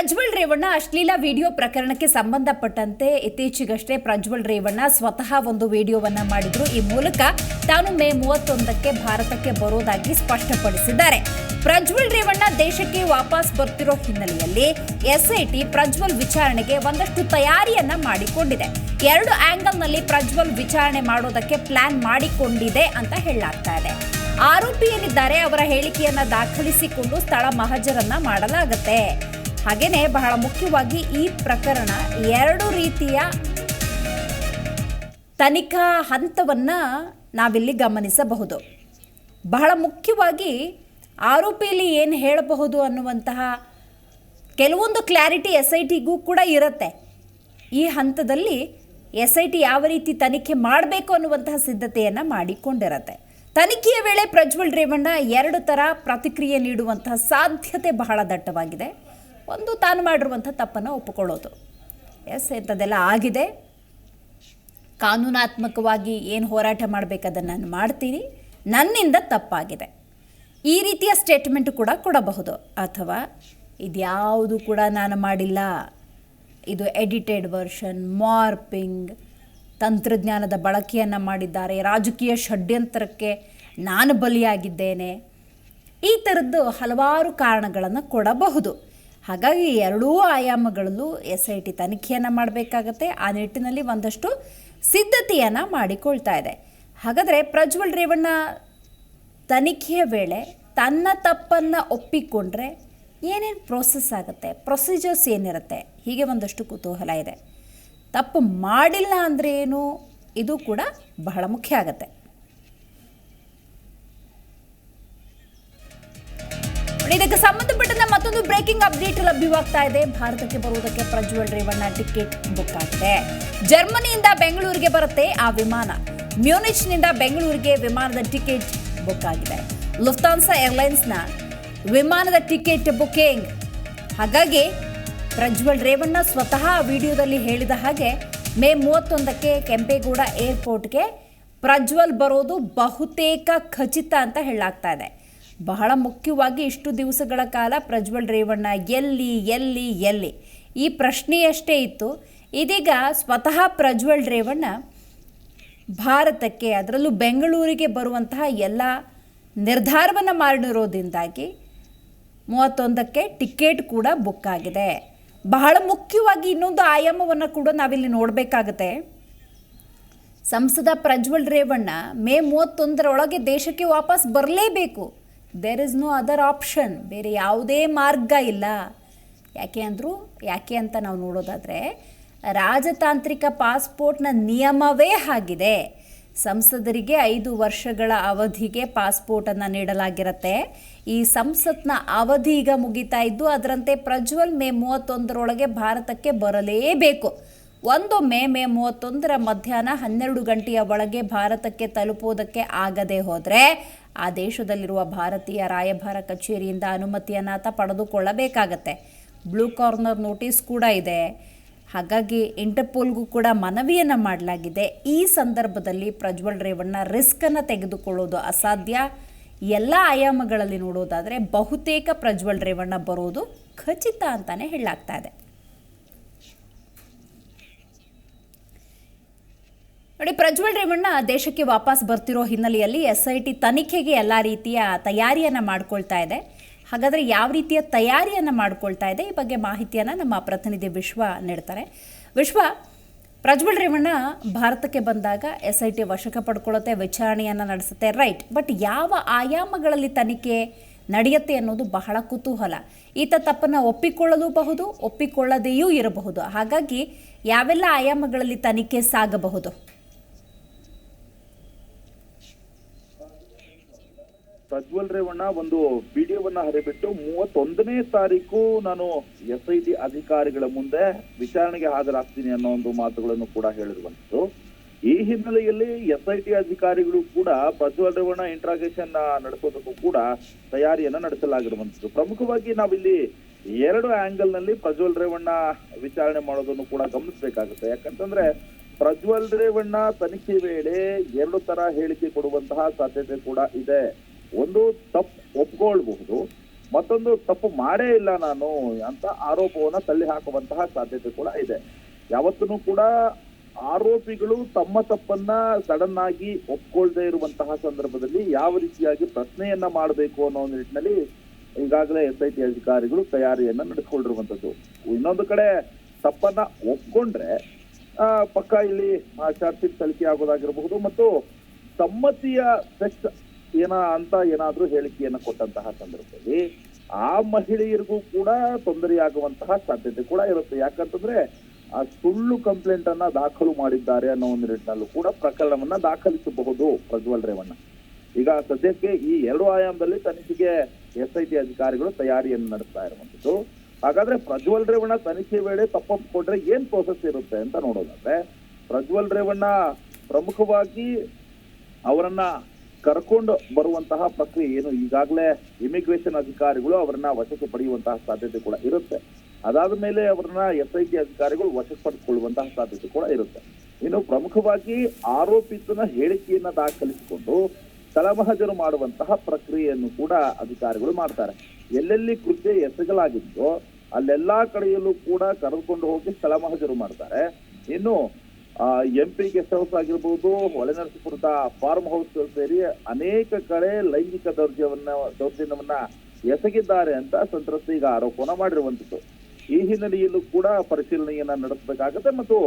ಪ್ರಜ್ವಲ್ ರೇವಣ್ಣ ಅಶ್ಲೀಲ ವಿಡಿಯೋ ಪ್ರಕರಣಕ್ಕೆ ಸಂಬಂಧಪಟ್ಟಂತೆ ಇತ್ತೀಚೆಗಷ್ಟೇ ಪ್ರಜ್ವಲ್ ರೇವಣ್ಣ ಸ್ವತಃ ಒಂದು ವಿಡಿಯೋವನ್ನ ಮಾಡಿದ್ರು. ಈ ಮೂಲಕ ತಾನು ಮೇ ಮೂವತ್ತೊಂದಕ್ಕೆ ಭಾರತಕ್ಕೆ ಬರೋದಾಗಿ ಸ್ಪಷ್ಟಪಡಿಸಿದ್ದಾರೆ. ಪ್ರಜ್ವಲ್ ರೇವಣ್ಣ ದೇಶಕ್ಕೆ ವಾಪಸ್ ಬರ್ತಿರೋ ಹಿನ್ನೆಲೆಯಲ್ಲಿ ಎಸ್ಐಟಿ ಪ್ರಜ್ವಲ್ ವಿಚಾರಣೆಗೆ ಒಂದಷ್ಟು ತಯಾರಿಯನ್ನ ಮಾಡಿಕೊಂಡಿದೆ. ಎರಡು ಆಂಗಲ್ನಲ್ಲಿ ಪ್ರಜ್ವಲ್ ವಿಚಾರಣೆ ಮಾಡೋದಕ್ಕೆ ಪ್ಲಾನ್ ಮಾಡಿಕೊಂಡಿದೆ ಅಂತ ಹೇಳಲಾಗ್ತಾ ಇದೆ. ಆರೋಪಿ ಏನಿದ್ದಾರೆ ಅವರ ಹೇಳಿಕೆಯನ್ನ ದಾಖಲಿಸಿಕೊಂಡು ಸ್ಥಳ ಮಹಜರನ್ನ ಮಾಡಲಾಗುತ್ತೆ. ಹಾಗೇನೆ ಬಹಳ ಮುಖ್ಯವಾಗಿ ಈ ಪ್ರಕರಣ ಎರಡು ರೀತಿಯ ತನಿಖಾ ಹಂತವನ್ನ ನಾವಿಲ್ಲಿ ಗಮನಿಸಬಹುದು. ಬಹಳ ಮುಖ್ಯವಾಗಿ ಆರೋಪಿಯಲ್ಲಿ ಏನು ಹೇಳಬಹುದು ಅನ್ನುವಂತಹ ಕೆಲವೊಂದು ಕ್ಲಾರಿಟಿ ಎಸ್ ಐ ಟಿಗೂ ಕೂಡ ಇರುತ್ತೆ. ಈ ಹಂತದಲ್ಲಿ ಎಸ್ ಐ ಟಿ ಯಾವ ರೀತಿ ತನಿಖೆ ಮಾಡಬೇಕು ಅನ್ನುವಂತಹ ಸಿದ್ಧತೆಯನ್ನು ಮಾಡಿಕೊಂಡಿರತ್ತೆ. ತನಿಖೆಯ ವೇಳೆ ಪ್ರಜ್ವಲ್ ರೇವಣ್ಣ ಎರಡು ಥರ ಪ್ರತಿಕ್ರಿಯೆ ನೀಡುವಂತಹ ಸಾಧ್ಯತೆ ಬಹಳ ದಟ್ಟವಾಗಿದೆ. ಒಂದು ತಾನು ಮಾಡಿರುವಂಥ ತಪ್ಪನ್ನು ಒಪ್ಪಿಕೊಳ್ಳೋದು. ಎಸ್ ಇಂಥದ್ದೆಲ್ಲ ಆಗಿದೆ. ಕಾನೂನಾತ್ಮಕವಾಗಿ ಏನು ಹೋರಾಟ ಮಾಡಬೇಕದನ್ನು ನಾನು ಮಾಡ್ತೀನಿ. ನನ್ನಿಂದ ತಪ್ಪಾಗಿದೆ. ಈ ರೀತಿಯ ಸ್ಟೇಟ್ಮೆಂಟ್ ಕೂಡ ಕೊಡಬಹುದು. ಅಥವಾ ಇದ್ಯಾವುದು ಕೂಡ ನಾನು ಮಾಡಿಲ್ಲ. ಇದು ಎಡಿಟೆಡ್ ವರ್ಷನ್ ಮಾರ್ಪಿಂಗ್ ತಂತ್ರಜ್ಞಾನದ ಬಳಕೆಯನ್ನು ಮಾಡಿದ್ದಾರೆ. ರಾಜಕೀಯ ಷಡ್ಯಂತ್ರಕ್ಕೆ ನಾನು ಬಲಿಯಾಗಿದ್ದೇನೆ. ಈ ಥರದ್ದು ಹಲವಾರು ಕಾರಣಗಳನ್ನು ಕೊಡಬಹುದು. ಹಾಗಾಗಿ ಎರಡೂ ಆಯಾಮಗಳಲ್ಲೂ ಎಸ್ ಐ ಟಿ ತನಿಖೆಯನ್ನು ಮಾಡಬೇಕಾಗತ್ತೆ. ಆ ನಿಟ್ಟಿನಲ್ಲಿ ಒಂದಷ್ಟು ಸಿದ್ಧತೆಯನ್ನು ಮಾಡಿಕೊಳ್ತಾ ಇದೆ. ಹಾಗಾದರೆ ಪ್ರಜ್ವಲ್ ರೇವಣ್ಣ ತನಿಖೆಯ ವೇಳೆ ತನ್ನ ತಪ್ಪನ್ನು ಒಪ್ಪಿಕೊಂಡ್ರೆ ಏನೇನು ಪ್ರೋಸೆಸ್ ಆಗುತ್ತೆ? ಪ್ರೊಸೀಜರ್ಸ್ ಏನಿರುತ್ತೆ? ಹೀಗೆ ಒಂದಷ್ಟು ಕುತೂಹಲ ಇದೆ. ತಪ್ಪು ಮಾಡಿಲ್ಲ ಅಂದರೆ ಏನು? ಇದು ಕೂಡ ಬಹಳ ಮುಖ್ಯ ಆಗುತ್ತೆ. ಇದಕ್ಕೆ ಸಂಬಂಧಪಟ್ಟಂತ ಮತ್ತೊಂದು ಬ್ರೇಕಿಂಗ್ ಅಪ್ಡೇಟ್ ಲಭ್ಯವಾಗ್ತಾ ಇದೆ. ಭಾರತಕ್ಕೆ ಬರುವುದಕ್ಕೆ ಪ್ರಜ್ವಲ್ ರೇವಣ್ಣ ಟಿಕೆಟ್ ಬುಕ್ ಆಗಿದೆ. ಜರ್ಮನಿಯಿಂದ ಬೆಂಗಳೂರಿಗೆ ಬರುತ್ತೆ ಆ ವಿಮಾನ. ಮ್ಯೂನಿಚ್ನಿಂದ ಬೆಂಗಳೂರಿಗೆ ವಿಮಾನದ ಟಿಕೆಟ್ ಬುಕ್ ಆಗಿದೆ. ಲುಫ್ತಾನ್ಸಾ ಏರ್ಲೈನ್ಸ್ನ ವಿಮಾನದ ಟಿಕೆಟ್ ಬುಕಿಂಗ್ ಹಾಗಾಗಿ ಪ್ರಜ್ವಲ್ ರೇವಣ್ಣ ಸ್ವತಃ ವಿಡಿಯೋದಲ್ಲಿ ಹೇಳಿದ ಹಾಗೆ ಮೇ ಮೂವತ್ತೊಂದಕ್ಕೆ ಕೆಂಪೇಗೌಡ ಏರ್ಪೋರ್ಟ್ಗೆ ಪ್ರಜ್ವಲ್ ಬರೋದು ಬಹುತೇಕ ಖಚಿತ ಅಂತ ಹೇಳಲಾಗ್ತಾ ಇದೆ. ಬಹಳ ಮುಖ್ಯವಾಗಿ ಇಷ್ಟು ದಿವಸಗಳ ಕಾಲ ಪ್ರಜ್ವಲ್ ರೇವಣ್ಣ ಎಲ್ಲಿ ಎಲ್ಲಿ ಎಲ್ಲಿ? ಈ ಪ್ರಶ್ನೆಯಷ್ಟೇ ಇತ್ತು. ಇದೀಗ ಸ್ವತಃ ಪ್ರಜ್ವಲ್ ರೇವಣ್ಣ ಭಾರತಕ್ಕೆ, ಅದರಲ್ಲೂ ಬೆಂಗಳೂರಿಗೆ ಬರುವಂತಹ ಎಲ್ಲ ನಿರ್ಧಾರವನ್ನು ಮಾಡಿರೋದ್ರಿಂದಾಗಿ ಮೂವತ್ತೊಂದಕ್ಕೆ ಟಿಕೆಟ್ ಕೂಡ ಬುಕ್ ಆಗಿದೆ. ಬಹಳ ಮುಖ್ಯವಾಗಿ ಇನ್ನೊಂದು ಆಯಾಮವನ್ನು ಕೂಡ ನಾವಿಲ್ಲಿ ನೋಡಬೇಕಾಗತ್ತೆ. ಸಂಸದ ಪ್ರಜ್ವಲ್ ರೇವಣ್ಣ ಮೇ ಮೂವತ್ತೊಂದರೊಳಗೆ ದೇಶಕ್ಕೆ ವಾಪಸ್ ಬರಲೇಬೇಕು. There is no other option ಬೇರೆ ಯಾವುದೇ ಮಾರ್ಗ ಇಲ್ಲ. ಯಾಕೆ ಅಂದರೂ, ಯಾಕೆ ಅಂತ ನಾವು ನೋಡೋದಾದರೆ, ರಾಜತಾಂತ್ರಿಕ ಪಾಸ್ಪೋರ್ಟ್ನ ನಿಯಮವೇ ಆಗಿದೆ. ಸಂಸದರಿಗೆ ಐದು ವರ್ಷಗಳ ಅವಧಿಗೆ ಪಾಸ್ಪೋರ್ಟನ್ನು ನೀಡಲಾಗಿರುತ್ತೆ. ಈ ಸಂಸತ್ನ ಅವಧಿ ಈಗ ಮುಗಿತಾ ಇದ್ದು, ಅದರಂತೆ ಪ್ರಜ್ವಲ್ ಮೇ ಮೂವತ್ತೊಂದರೊಳಗೆ ಭಾರತಕ್ಕೆ ಬರಲೇಬೇಕು. ಒಂದೊಮ್ಮೆ ಮೇ ಮೇ ಮೂವತ್ತೊಂದರ ಮಧ್ಯಾಹ್ನ ಹನ್ನೆರಡು ಗಂಟೆಯ ಒಳಗೆ ಭಾರತಕ್ಕೆ ತಲುಪುವುದಕ್ಕೆ ಆಗದೆ ಹೋದರೆ ಆ ದೇಶದಲ್ಲಿರುವ ಭಾರತೀಯ ರಾಯಭಾರ ಕಚೇರಿಯಿಂದ ಅನುಮತಿಯನ್ನು ಆತ ಪಡೆದುಕೊಳ್ಳಬೇಕಾಗತ್ತೆ. ಬ್ಲೂ ಕಾರ್ನರ್ ನೋಟಿಸ್ ಕೂಡ ಇದೆ. ಹಾಗಾಗಿ ಇಂಟರ್ಪೋಲ್ಗೂ ಕೂಡ ಮನವಿಯನ್ನು ಮಾಡಲಾಗಿದೆ. ಈ ಸಂದರ್ಭದಲ್ಲಿ ಪ್ರಜ್ವಲ್ ರೇವಣ್ಣ ರಿಸ್ಕನ್ನು ತೆಗೆದುಕೊಳ್ಳೋದು ಅಸಾಧ್ಯ. ಎಲ್ಲ ಆಯಾಮಗಳಲ್ಲಿ ನೋಡೋದಾದರೆ ಬಹುತೇಕ ಪ್ರಜ್ವಲ್ ರೇವಣ್ಣ ಬರೋದು ಖಚಿತ ಅಂತಲೇ ಹೇಳಲಾಗ್ತಾ ಇದೆ. ನೋಡಿ, ಪ್ರಜ್ವಲ್ ರೇವಣ್ಣ ದೇಶಕ್ಕೆ ವಾಪಸ್ ಬರ್ತಿರೋ ಹಿನ್ನೆಲೆಯಲ್ಲಿ ಎಸ್ ಐ ಟಿ ತನಿಖೆಗೆ ಎಲ್ಲ ರೀತಿಯ ತಯಾರಿಯನ್ನು ಮಾಡ್ಕೊಳ್ತಾ ಇದೆ. ಹಾಗಾದರೆ ಯಾವ ರೀತಿಯ ತಯಾರಿಯನ್ನು ಮಾಡ್ಕೊಳ್ತಾ ಇದೆ? ಈ ಬಗ್ಗೆ ಮಾಹಿತಿಯನ್ನು ನಮ್ಮ ಪ್ರತಿನಿಧಿ ವಿಶ್ವ ನೀಡ್ತಾರೆ. ವಿಶ್ವ, ಪ್ರಜ್ವಲ್ ರೇವಣ್ಣ ಭಾರತಕ್ಕೆ ಬಂದಾಗ ಎಸ್ ಐ ಟಿ ವಶಕ್ಕೆ ಪಡ್ಕೊಳ್ಳುತ್ತೆ, ವಿಚಾರಣೆಯನ್ನು ನಡೆಸುತ್ತೆ, ರೈಟ್. ಬಟ್ ಯಾವ ಆಯಾಮಗಳಲ್ಲಿ ತನಿಖೆ ನಡೆಯುತ್ತೆ ಅನ್ನೋದು ಬಹಳ ಕುತೂಹಲ. ಈತ ತಪ್ಪನ್ನು ಒಪ್ಪಿಕೊಳ್ಳಲೂಬಹುದು, ಒಪ್ಪಿಕೊಳ್ಳದೆಯೂ ಇರಬಹುದು. ಹಾಗಾಗಿ ಯಾವೆಲ್ಲ ಆಯಾಮಗಳಲ್ಲಿ ತನಿಖೆ ಸಾಗಬಹುದು? ಪ್ರಜ್ವಲ್ ರೇವಣ್ಣ ಒಂದು ವಿಡಿಯೋವನ್ನ ಹರಿಬಿಟ್ಟು ಮೂವತ್ತೊಂದನೇ ತಾರೀಕು ನಾನು ಎಸ್ ಐ ಟಿ ಅಧಿಕಾರಿಗಳ ಮುಂದೆ ವಿಚಾರಣೆಗೆ ಹಾಜರಾಗ್ತೀನಿ ಅನ್ನೋ ಒಂದು ಮಾತುಗಳನ್ನು ಕೂಡ ಹೇಳಿರುವಂತದ್ದು ಈ ಹಿನ್ನೆಲೆಯಲ್ಲಿ ಎಸ್ ಐ ಟಿ ಅಧಿಕಾರಿಗಳು ಕೂಡ ಪ್ರಜ್ವಲ್ ರೇವಣ್ಣ ಇಂಟ್ರಾಗೇಷನ್ ನಡೆಸೋದಕ್ಕೂ ಕೂಡ ತಯಾರಿಯನ್ನ ನಡೆಸಲಾಗಿರುವಂತದ್ದು ಪ್ರಮುಖವಾಗಿ ನಾವಿಲ್ಲಿ ಎರಡು ಆಂಗಲ್ನಲ್ಲಿ ಪ್ರಜ್ವಲ್ ರೇವಣ್ಣ ವಿಚಾರಣೆ ಮಾಡೋದನ್ನು ಕೂಡ ಗಮನಿಸಬೇಕಾಗುತ್ತೆ. ಯಾಕಂತಂದ್ರೆ ಪ್ರಜ್ವಲ್ ರೇವಣ್ಣ ತನಿಖೆ ವೇಳೆ ಎರಡು ತರ ಹೇಳಿಕೆ ಕೊಡುವಂತಹ ಸಾಧ್ಯತೆ ಕೂಡ ಇದೆ. ಒಂದು ತಪ್ಪು ಒಪ್ಕೊಳ್ಬಹುದು, ಮತ್ತೊಂದು ತಪ್ಪು ಮಾಡೇ ಇಲ್ಲ ನಾನು ಅಂತ ಆರೋಪವನ್ನ ತಳ್ಳಿ ಹಾಕುವಂತಹ ಸಾಧ್ಯತೆ ಕೂಡ ಇದೆ. ಯಾವತ್ತೂ ಕೂಡ ಆರೋಪಿಗಳು ತಮ್ಮ ತಪ್ಪನ್ನ ಸಡನ್ ಆಗಿ ಒಪ್ಕೊಳ್ದೇ ಇರುವಂತಹ ಸಂದರ್ಭದಲ್ಲಿ ಯಾವ ರೀತಿಯಾಗಿ ಪ್ರಶ್ನೆಯನ್ನ ಮಾಡಬೇಕು ಅನ್ನೋ ನಿಟ್ಟಿನಲ್ಲಿ ಈಗಾಗಲೇ ಎಸ್ ಐ ಟಿ ಅಧಿಕಾರಿಗಳು ತಯಾರಿಯನ್ನ ನಡೆಸ್ಕೊಂಡಿರುವಂತದ್ದು. ಇನ್ನೊಂದು ಕಡೆ ತಪ್ಪನ್ನ ಒಪ್ಕೊಂಡ್ರೆ ಪಕ್ಕ ಇಲ್ಲಿ ಚಾರ್ಜ್ ಶೀಟ್ ಸಲ್ಲಿಕೆ ಆಗೋದಾಗಿರಬಹುದು ಮತ್ತು ಸಮ್ಮತಿಯ ಸೆಕ್ಸ್ ಏನ ಅಂತ ಏನಾದ್ರೂ ಹೇಳಿಕೆಯನ್ನ ಕೊಟ್ಟಂತಹ ಸಂದರ್ಭದಲ್ಲಿ ಆ ಮಹಿಳೆಯರಿಗೂ ಕೂಡ ತೊಂದರೆಯಾಗುವಂತಹ ಸಾಧ್ಯತೆ ಕೂಡ ಇರುತ್ತೆ. ಯಾಕಂತಂದ್ರೆ ಆ ಸುಳ್ಳು ಕಂಪ್ಲೇಂಟ್ ಅನ್ನ ದಾಖಲು ಮಾಡಿದ್ದಾರೆ ಅನ್ನೋ ಒಂದು ನಿಟ್ಟಿನಲ್ಲೂ ಕೂಡ ಪ್ರಕರಣವನ್ನ ದಾಖಲಿಸಬಹುದು ಪ್ರಜ್ವಲ್ ರೇವಣ್ಣ. ಈಗ ಸದ್ಯಕ್ಕೆ ಈ ಎರಡು ಆಯಾಮದಲ್ಲಿ ತನಿಖೆಗೆ ಎಸ್ ಐ ಟಿ ಅಧಿಕಾರಿಗಳು ತಯಾರಿಯನ್ನು ನಡೆಸ್ತಾ ಇರುವಂತದ್ದು ಹಾಗಾದ್ರೆ ಪ್ರಜ್ವಲ್ ರೇವಣ್ಣ ತನಿಖೆ ವೇಳೆ ತಪ್ಪೊಪ್ಪಿಕೊಂಡ್ರೆ ಏನ್ ಪ್ರೋಸೆಸ್ ಇರುತ್ತೆ ಅಂತ ನೋಡೋದಾದ್ರೆ ಪ್ರಜ್ವಲ್ ರೇವಣ್ಣ ಪ್ರಮುಖವಾಗಿ ಅವರನ್ನ ಕರ್ಕೊಂಡು ಬರುವಂತಹ ಪ್ರಕ್ರಿಯೆ ಏನು? ಈಗಾಗಲೇ ಇಮಿಗ್ರೇಷನ್ ಅಧಿಕಾರಿಗಳು ಅವರನ್ನ ವಶಕ್ಕೆ ಪಡೆಯುವಂತಹ ಸಾಧ್ಯತೆ ಕೂಡ ಇರುತ್ತೆ. ಅದಾದ ಮೇಲೆ ಅವರನ್ನ ಎಸ್ ಐ ಟಿ ಅಧಿಕಾರಿಗಳು ವಶಪಡಿಸಿಕೊಳ್ಳುವಂತಹ ಸಾಧ್ಯತೆ ಕೂಡ ಇರುತ್ತೆ. ಇನ್ನು ಪ್ರಮುಖವಾಗಿ ಆರೋಪಿತನ ಹೇಳಿಕೆಯನ್ನ ದಾಖಲಿಸಿಕೊಂಡು ತಳಮಹಜರು ಮಾಡುವಂತಹ ಪ್ರಕ್ರಿಯೆಯನ್ನು ಕೂಡ ಅಧಿಕಾರಿಗಳು ಮಾಡ್ತಾರೆ. ಎಲ್ಲೆಲ್ಲಿ ಕೃತ್ಯ ಎಸಗಲಾಗಿದ್ದೋ ಅಲ್ಲೆಲ್ಲಾ ಕಡೆಯಲ್ಲೂ ಕೂಡ ಕರೆದುಕೊಂಡು ಹೋಗಿ ಸ್ಥಳಮಹಜರು ಮಾಡ್ತಾರೆ. ಇನ್ನು ಎಂ ಪಿ ಗೆಸ್ಟ್ ಹೌಸ್ ಆಗಿರ್ಬೋದು ಹೊಳೆನರಸೀಪುರದ ಫಾರ್ಮ್ ಹೌಸ್ ಸೇರಿ ಅನೇಕ ಕಡೆ ಲೈಂಗಿಕ ದೌರ್ಜನ್ಯವನ್ನ ದೌರ್ಜನ್ಯವನ್ನ ಎಸಗಿದ್ದಾರೆ ಅಂತ ಸಂತ್ರಸ್ತ ಈಗ ಆರೋಪನ ಮಾಡಿರುವಂತದ್ದು ಈ ಹಿನ್ನೆಲೆಯಲ್ಲೂ ಕೂಡ ಪರಿಶೀಲನೆಯನ್ನ ನಡೆಸಬೇಕಾಗತ್ತೆ ಮತ್ತು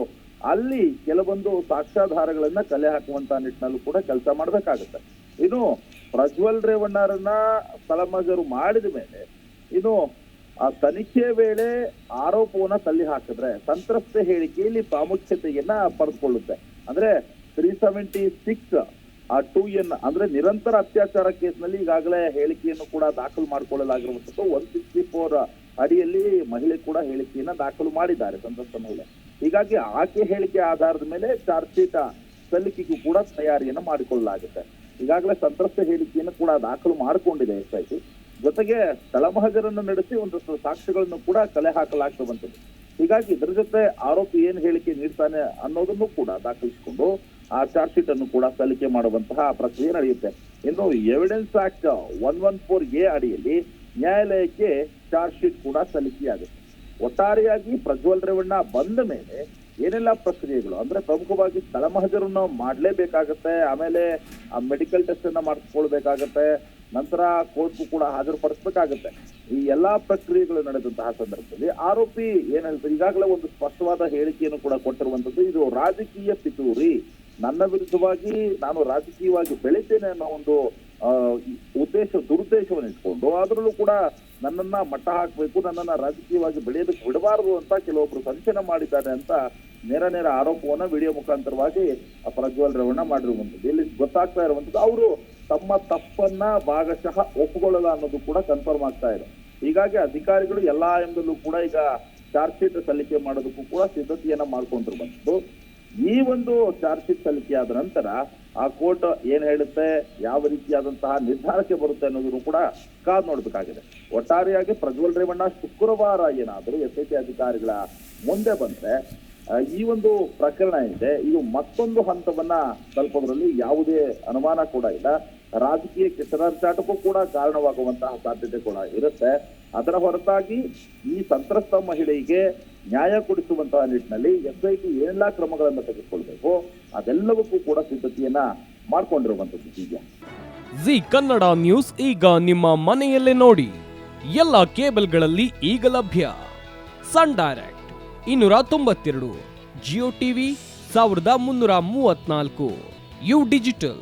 ಅಲ್ಲಿ ಕೆಲವೊಂದು ಸಾಕ್ಷ್ಯಾಧಾರಗಳನ್ನ ಕಲೆ ಹಾಕುವಂತ ನಿಟ್ಟಿನಲ್ಲೂ ಕೂಡ ಕೆಲಸ ಮಾಡಬೇಕಾಗತ್ತೆ. ಇನ್ನು ಪ್ರಜ್ವಲ್ ರೇವಣ್ಣರನ್ನ ಸ್ಥಳ ಮಾಡಿದ ಮೇಲೆ, ಇನ್ನು ಆ ತನಿಖೆ ವೇಳೆ ಆರೋಪವನ್ನ ತಳ್ಳಿ ಹಾಕಿದ್ರೆ ಸಂತ್ರಸ್ತೆ ಹೇಳಿಕೆಯಲ್ಲಿ ಪ್ರಾಮುಖ್ಯತೆಯನ್ನ ಪಡೆದುಕೊಳ್ಳುತ್ತೆ. ಅಂದ್ರೆ ತ್ರೀ ಸೆವೆಂಟಿ ಸಿಕ್ಸ್ ಆ ಟೂ ಎನ್ ಅಂದ್ರೆ ನಿರಂತರ ಅತ್ಯಾಚಾರ ಕೇಸ್ನಲ್ಲಿ ಈಗಾಗಲೇ ಹೇಳಿಕೆಯನ್ನು ಕೂಡ ದಾಖಲು ಮಾಡಿಕೊಳ್ಳಲಾಗಿರುವಂತದ್ದು ಒನ್ ಸಿಕ್ಸ್ಟಿ ಫೋರ್ ಅಡಿಯಲ್ಲಿ ಮಹಿಳೆ ಕೂಡ ಹೇಳಿಕೆಯನ್ನ ದಾಖಲು ಮಾಡಿದ್ದಾರೆ ಸಂತ್ರಸ್ತ ಮಹಿಳೆ. ಹೀಗಾಗಿ ಆಕೆ ಹೇಳಿಕೆ ಆಧಾರದ ಮೇಲೆ ಚಾರ್ಜ್ ಶೀಟ್ ಸಲ್ಲಿಕೆಗೂ ಕೂಡ ತಯಾರಿಯನ್ನ ಮಾಡಿಕೊಳ್ಳಲಾಗುತ್ತೆ. ಈಗಾಗಲೇ ಸಂತ್ರಸ್ತ ಹೇಳಿಕೆಯನ್ನು ಕೂಡ ದಾಖಲು ಮಾಡಿಕೊಂಡಿದೆ ಎಸ್ ಐ ಜೊತೆಗೆ ತಳಮಹಜರನ್ನು ನಡೆಸಿ ಒಂದಷ್ಟು ಸಾಕ್ಷ್ಯಗಳನ್ನು ಕೂಡ ಕಲೆ ಹಾಕಲಾಗ್ತವಂತದ್ದು ಹೀಗಾಗಿ ಇದರ ಜೊತೆ ಆರೋಪಿ ಏನ್ ಹೇಳಿಕೆ ನೀಡ್ತಾನೆ ಅನ್ನೋದನ್ನು ಕೂಡ ದಾಖಲಿಸಿಕೊಂಡು ಆ ಚಾರ್ಜ್ ಶೀಟ್ ಅನ್ನು ಕೂಡ ಸಲ್ಲಿಕೆ ಮಾಡುವಂತಹ ಪ್ರಕ್ರಿಯೆ ನಡೆಯುತ್ತೆ. ಇನ್ನು evidence act one one four A ಅಡಿಯಲ್ಲಿ ನ್ಯಾಯಾಲಯಕ್ಕೆ ಚಾರ್ಜ್ ಶೀಟ್ ಕೂಡ ಸಲ್ಲಿಕೆಯಾಗುತ್ತೆ. ಒಟ್ಟಾರೆಯಾಗಿ ಪ್ರಜ್ವಲ್ ರೇವಣ್ಣ ಬಂದ ಮೇಲೆ ಏನೆಲ್ಲ ಪ್ರಕ್ರಿಯೆಗಳು? ಅಂದ್ರೆ ಪ್ರಮುಖವಾಗಿ ಸ್ಥಳಮಹಜರನ್ನು ಮಾಡಲೇಬೇಕಾಗತ್ತೆ, ಆಮೇಲೆ ಆ ಮೆಡಿಕಲ್ ಟೆಸ್ಟ್ ಅನ್ನ ಮಾಡಿಸ್ಕೊಳ್ಬೇಕಾಗತ್ತೆ ನಂತರ ಕೋರ್ಟ್ಗೂ ಕೂಡ ಹಾಜರುಪಡಿಸ್ಬೇಕಾಗತ್ತೆ. ಈ ಎಲ್ಲಾ ಪ್ರಕ್ರಿಯೆಗಳು ನಡೆದಂತಹ ಸಂದರ್ಭದಲ್ಲಿ ಆರೋಪಿ ಏನ್ ಈಗಾಗಲೇ ಒಂದು ಸ್ಪಷ್ಟವಾದ ಹೇಳಿಕೆಯನ್ನು ಕೂಡ ಕೊಟ್ಟಿರುವಂತದ್ದು ಇದು ರಾಜಕೀಯ ಪಿತೂರಿ. ನನ್ನ ವಿರುದ್ಧವಾಗಿ ನಾನು ರಾಜಕೀಯವಾಗಿ ಬೆಳಿತೇನೆ ಅನ್ನೋ ಒಂದು ಉದ್ದೇಶ, ದುರುದ್ದೇಶವನ್ನು ಇಟ್ಕೊಂಡು ಅದರಲ್ಲೂ ಕೂಡ ನನ್ನನ್ನ ಮಟ್ಟ ಹಾಕಬೇಕು, ನನ್ನನ್ನ ರಾಜಕೀಯವಾಗಿ ಬೆಳೆಯೋದಕ್ಕೆ ಬಿಡಬಾರದು ಅಂತ ಕೆಲವೊಬ್ರು ಸಂಚನ ಮಾಡಿದ್ದಾರೆ ಅಂತ ನೇರ ನೇರ ಆರೋಪವನ್ನ ವಿಡಿಯೋ ಮುಖಾಂತರವಾಗಿ ಪ್ರಜ್ವಲ್ ರೇವಣ್ಣ ಮಾಡಿರುವಂಥದ್ದು. ಇಲ್ಲಿ ಗೊತ್ತಾಗ್ತಾ ಇರುವಂತದ್ದು ಅವರು ತಮ್ಮ ತಪ್ಪನ್ನ ಭಾಗಶಃ ಒಪ್ಪಿಕೊಳ್ಳಲ್ಲ ಅನ್ನೋದು ಕೂಡ ಕನ್ಫರ್ಮ್ ಆಗ್ತಾ ಇದೆ. ಹೀಗಾಗಿ ಅಧಿಕಾರಿಗಳು ಎಲ್ಲಾ ಎಂದಲ್ಲೂ ಕೂಡ ಈಗ ಚಾರ್ಜ್ ಶೀಟ್ ಸಲ್ಲಿಕೆ ಮಾಡೋದಕ್ಕೂ ಕೂಡ ಸಿದ್ಧತೆಯನ್ನ ಮಾಡ್ಕೊಂಡಿರುವಂತದ್ದು ಈ ಒಂದು ಚಾರ್ಜ್ ಶೀಟ್ ಸಲ್ಲಿಕೆ ಆದ ನಂತರ ಆ ಕೋರ್ಟ್ ಏನ್ ಹೇಳುತ್ತೆ, ಯಾವ ರೀತಿಯಾದಂತಹ ನಿರ್ಧಾರಕ್ಕೆ ಬರುತ್ತೆ ಅನ್ನೋದನ್ನು ಕೂಡ ಕಾದ್ ನೋಡ್ಬೇಕಾಗಿದೆ. ಒಟ್ಟಾರೆಯಾಗಿ ಪ್ರಜ್ವಲ್ ರೇವಣ್ಣ ಶುಕ್ರವಾರ ಏನಾದರೂ ಎಸ್ ಐ ಟಿ ಅಧಿಕಾರಿಗಳ ಮುಂದೆ ಬಂದ್ರೆ ಈ ಒಂದು ಪ್ರಕರಣ ಇದೆ. ಇದು ಮತ್ತೊಂದು ಹಂತವನ್ನ ತಲುಪೋದ್ರಲ್ಲಿ ಯಾವುದೇ ಅನುಮಾನ ಕೂಡ ಇಲ್ಲ. ರಾಜಕೀಯ ಕೆಸರಾಚಾಟಕ್ಕೂ ಕೂಡ ಕಾರಣವಾಗುವಂತಹ ಸಾಧ್ಯತೆ ಕೂಡ ಇರುತ್ತೆ. ಅದರ ಹೊರತಾಗಿ ಈ ಸಂತ್ರಸ್ತ ಮಹಿಳೆಗೆ ನ್ಯಾಯ ಕೊಡಿಸುವಂತಹ ನಿಟ್ಟಿನಲ್ಲಿ ಎಸ್ ಐ ಟಿ ಕ್ರಮಗಳನ್ನು ತೆಗೆದುಕೊಳ್ಬೇಕು, ಅದೆಲ್ಲವಕ್ಕೂ ಕೂಡ ಸಿದ್ಧತೆಯನ್ನ ಮಾಡಿಕೊಂಡಿರುವಂತದ್ದು ಈಗ ಜಿ ಕನ್ನಡ ನ್ಯೂಸ್ ಈಗ ನಿಮ್ಮ ಮನೆಯಲ್ಲೇ ನೋಡಿ. ಎಲ್ಲ ಕೇಬಲ್ಗಳಲ್ಲಿ ಈಗ ಲಭ್ಯ. ಸನ್ ಡೈರೆಕ್ಟ್ ಇನ್ನೂರ ತೊಂಬತ್ತೆರಡು, ಜಿಯೋ ಟಿವಿ ಸಾವಿರದ ಮುನ್ನೂರ ಮೂವತ್ನಾಲ್ಕು, ಯು ಡಿಜಿಟಲ್.